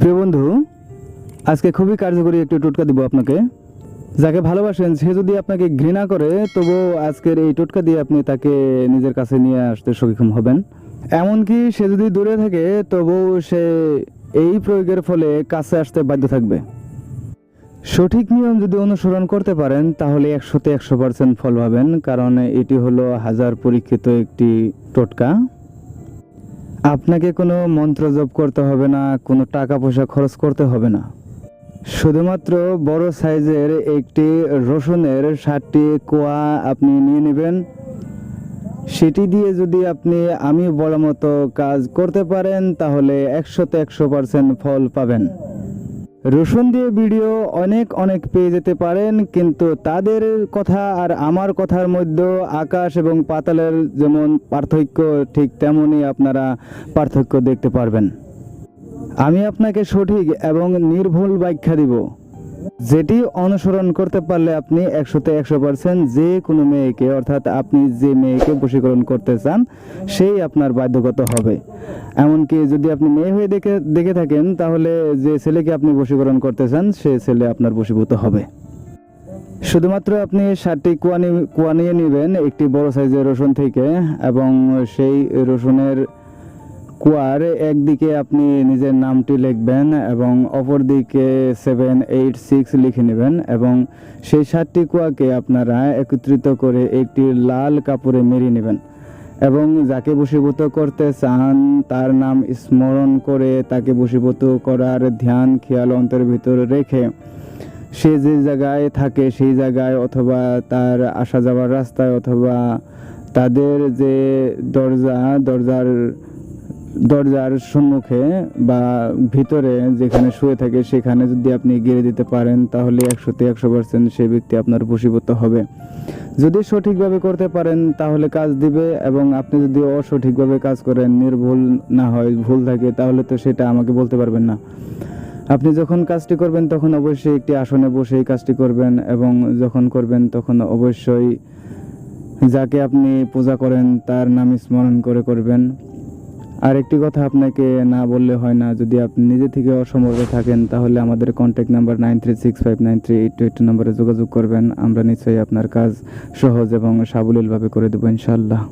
প্রিয় বন্ধু, আজকে খুবই কার্যকরী একটি টোটকা দিব আপনাকে। যাকে ভালোবাসেন, সে যদি আপনাকে ঘৃণা করে, তবুও আজকের এই টোটকা দিয়ে আপনি তাকে নিজের কাছে নিয়ে আসতে সক্ষম হবেন। এমনকি সে যদি দূরে থাকে, তবুও সে এই প্রয়োগের ফলে কাছে আসতে বাধ্য থাকবে। সঠিক নিয়ম যদি অনুসরণ করতে পারেন, তাহলে একশোতে একশো পার্সেন্ট ফল পাবেন, কারণ এটি হলো হাজার পরীক্ষিত একটি টোটকা। আপনাকে কোনো মন্ত্র জপ করতে হবে না, কোনো টাকা পয়সা খরচ করতে হবে না। শুধুমাত্র বড় সাইজের একটি রসুনের ষাটটি কোয়া আপনি নিয়ে নেবেন। সেটি দিয়ে যদি আপনি আমি বলা মতো কাজ করতে পারেন, তাহলে একশোতে একশো পার্সেন্ট ফল পাবেন। রসুন দিয়ে ভিডিও অনেক অনেক পেয়ে যেতে পারেন, কিন্তু তাদের কথা আর আমার কথার মধ্যে আকাশ এবং পাতালের যেমন পার্থক্য, ঠিক তেমনই আপনারা পার্থক্য দেখতে পারবেন। আমি আপনাকে সঠিক এবং নির্ভুল ব্যাখ্যা দিব। যেটি অনুসরণ করতে পারলে আপনি একশোতে একশো পার্সেন্ট যে কোনো মেয়েকে, অর্থাৎ আপনি যে মেয়েকে বশীকরণ করতে চান, সেই আপনার বাধ্যগত হবে। এমনকি যদি আপনি মেয়ে হয়ে দেখে দেখে থাকেন, তাহলে যে ছেলেকে আপনি বশীকরণ করতে চান, সে ছেলে আপনার বশীভূত হবে। শুধুমাত্র আপনি ষাটটি কুয়া কুয়া নিয়ে নেবেন, একটি বড় সাইজের রসুন থেকে, এবং সেই রসুনের কুয়ার একদিকে আপনি নিজের নামটি লিখবেন এবং অপর দিকে সেভেন এইট সিক্স লিখে নেবেন এবং সেই সাতটি কুয়াকে আপনারা একত্রিত করে একটি লাল কাপড়ে মেরিয়ে নেবেন। এবং যাকে বশীভূত করতে চান, তার নাম স্মরণ করে তাকে বশীভূত করার ধ্যান, খেয়াল, অন্তরের ভিতরে রেখে সে যে জায়গায় থাকে সেই জায়গায় অথবা তার আসা যাওয়ার রাস্তায় অথবা তাদের যে দরজা, দরজার দরজার সম্মুখে বা ভিতরে যেখানে শুয়ে থাকে সেখানে যদি আপনি গিরে দিতে পারেন, তাহলে একশোতে একশো পার্সেন্ট সেই ব্যক্তি আপনার বশীভূত হবে। যদি সঠিকভাবে করতে পারেন, তাহলে কাজ দিবে এবং আপনি যদি অসঠিকভাবে কাজ করেন, নির্ভুল না হয়, ভুল থাকে, তাহলে তো সেটা আমাকে বলতে পারবেন না। আপনি যখন কাজটি করবেন, তখন অবশ্যই একটি আসনে বসে এই কাজটি করবেন এবং যখন করবেন, তখন অবশ্যই যাকে আপনি পূজা করেন, তার নাম স্মরণ করে করবেন। আর একটি কথা আপনাকে না বললে হয় না, যদি আপনি নিজে থেকে অসমর্থ থাকেন, তাহলে আমাদের contact number nine three six five nine three eight two eight নম্বরে যোগাযোগ করবেন। আমরা নিশ্চয়ই আপনার কাজ সহজ এবং সাবলীলভাবে করে দেবো ইনশাল্লাহ